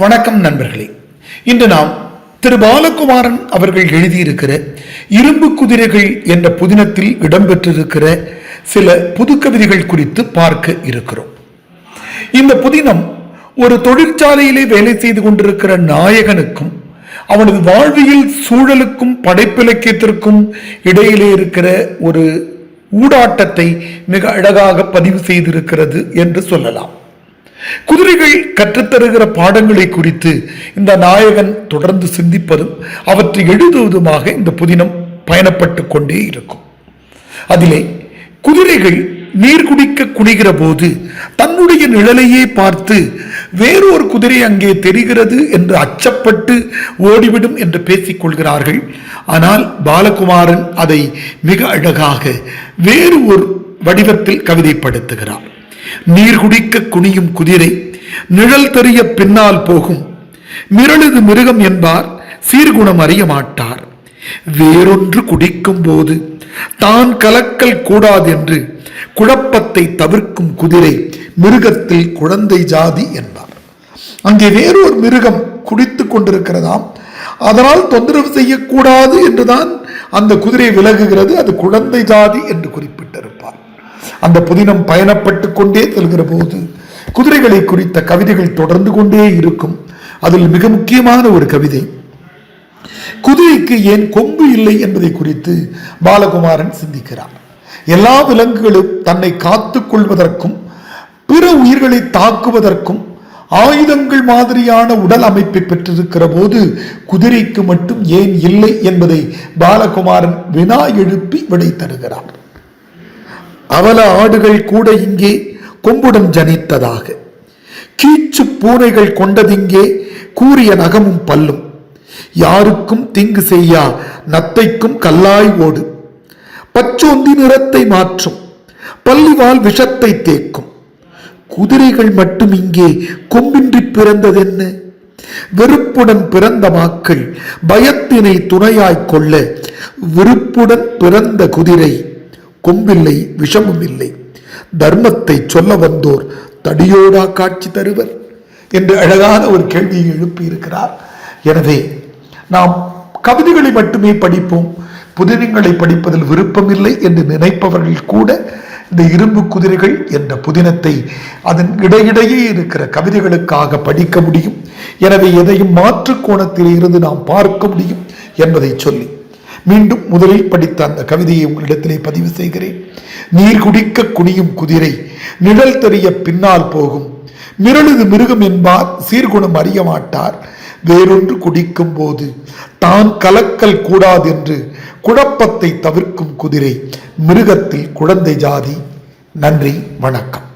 வணக்கம் நண்பர்களே. இன்று நாம் திரு பாலகுமாரன் அவர்கள் எழுதியிருக்கிற இரும்பு குதிரைகள் என்ற புதினத்தில் இடம்பெற்றிருக்கிற சில புது கவிதைகள் குறித்து பார்க்க இருக்கிறோம். இந்த புதினம் ஒரு தொழிற்சாலையிலே வேலை செய்து கொண்டிருக்கிற நாயகனுக்கும் அவனது வாழ்வியல் சூழலுக்கும் படைப்பிலக்கியத்திற்கும் இடையிலே இருக்கிற ஒரு ஊடாட்டத்தை மிக அழகாக பதிவு செய்திருக்கிறது என்று சொல்லலாம். குதிரைகள் கற்றுத்தருகிற பாடங்களை குறித்து இந்த நாயகன் தொடர்ந்து சிந்திப்பதும் அவற்றை எழுதுவதுமாக இந்த புதினம் பயணப்பட்டு கொண்டே இருக்கும். அதிலே குதிரைகள் நீர் குடிக்க குனிகிற போது தன்னுடைய நிழலையே பார்த்து வேறொரு குதிரை அங்கே தெரிகிறது என்று அச்சப்பட்டு ஓடிவிடும் என்று பேசிக் கொள்கிறார்கள். ஆனால் பாலகுமாரன் அதை மிக அழகாக வேறு ஒரு வடிவத்தில் கவிதைப்படுத்துகிறார் நீர் குடிக்க குனியும் குதிரை நிழல் தெரிய பின்னால் போகும். மிரளுது மிருகம் என்பார் சீர்குணம் அறிய மாட்டார். வேறொன்று குடிக்கும் போது தான் கலக்கல் கூடாதென்று குழப்பத்தை தவிர்க்கும் குதிரை மிருகத்தில் குழந்தை ஜாதி என்பார். அங்கே வேறொரு மிருகம் குடித்துக் கொண்டிருக்கிறதாம். அதனால் தொந்தரவு செய்யக்கூடாது என்றுதான் அந்த குதிரை விலகுகிறது. அது குழந்தை ஜாதி என்று குறிப்பிட்டிருப்பார். அந்த புதினம் பயணப்பட்டு கொண்டே செல்கிற போது குதிரைகளை குறித்த கவிதைகள் தொடர்ந்து கொண்டே இருக்கும். அதில் மிக முக்கியமான ஒரு கவிதை. குதிரைக்கு ஏன் கொம்பு இல்லை என்பதை குறித்து பாலகுமாரன் சிந்திக்கிறார். எல்லா விலங்குகளும் தன்னை காத்துக் கொள்வதற்கும் பிற உயிர்களை தாக்குவதற்கும் ஆயுதங்கள் மாதிரியான உடல் அமைப்பை பெற்றிருக்கிற போது குதிரைக்கு மட்டும் ஏன் இல்லை என்பதை பாலகுமாரன் வினா எழுப்பி விடை தருகிறார். அவல ஆடுகள் கூட இங்கே கொம்புடன் ஜனித்ததாக. கீச்சு பூனைகள் கொண்டதிங்கே கூறிய நகமும் பல்லும். யாருக்கும் தீங்கு செய்யா நத்தைக்கும் கல்லாய் ஓடு. பச்சோந்தி நிறத்தை மாற்றும். பள்ளிவால் விஷத்தை தேக்கும். குதிரைகள் மட்டும் இங்கே கொம்பின்றி பிறந்ததென்ன? வெறுப்புடன் பிறந்த மாக்கள் பயத்தினை துணையாய்க் கொள்ள விருப்புடன் பிறந்த குதிரை. கொம்பில்லை விஷமும் இல்லை தர்மத்தை சொல்ல வந்தோர் தடியோடா காட்சி தருவர் என்று அழகான ஒரு கேள்வியை எழுப்பியிருக்கிறார். எனவே நாம் கவிதைகளை மட்டுமே படிப்போம். புதினங்களை படிப்பதில் விருப்பமில்லை என்று நினைப்பவர்கள் கூட இந்த இரும்பு குதிரைகள் என்ற புதினத்தை அதன் இடையிடையே இருக்கிற கவிதைகளுக்காக படிக்க முடியும். எனவே எதையும் மாற்று கோணத்தில் இருந்து நாம் பார்க்க முடியும் என்பதை சொல்லி மீண்டும் முதலில் படித்த அந்த கவிதையை உங்களிடத்திலே பதிவு செய்கிறேன். நீர் குடிக்க குனியும் குதிரை நிழல் தெரிய பின்னால் போகும். மிரளுது மிருகம் என்பார் சீர்குணம் அறிய மாட்டார். வேறொன்று குடிக்கும் போது தான் கலக்கல் கூடாதென்று குழப்பத்தை தவிர்க்கும் குதிரை மிருகத்தில் குழந்தை ஜாதி. நன்றி வணக்கம்.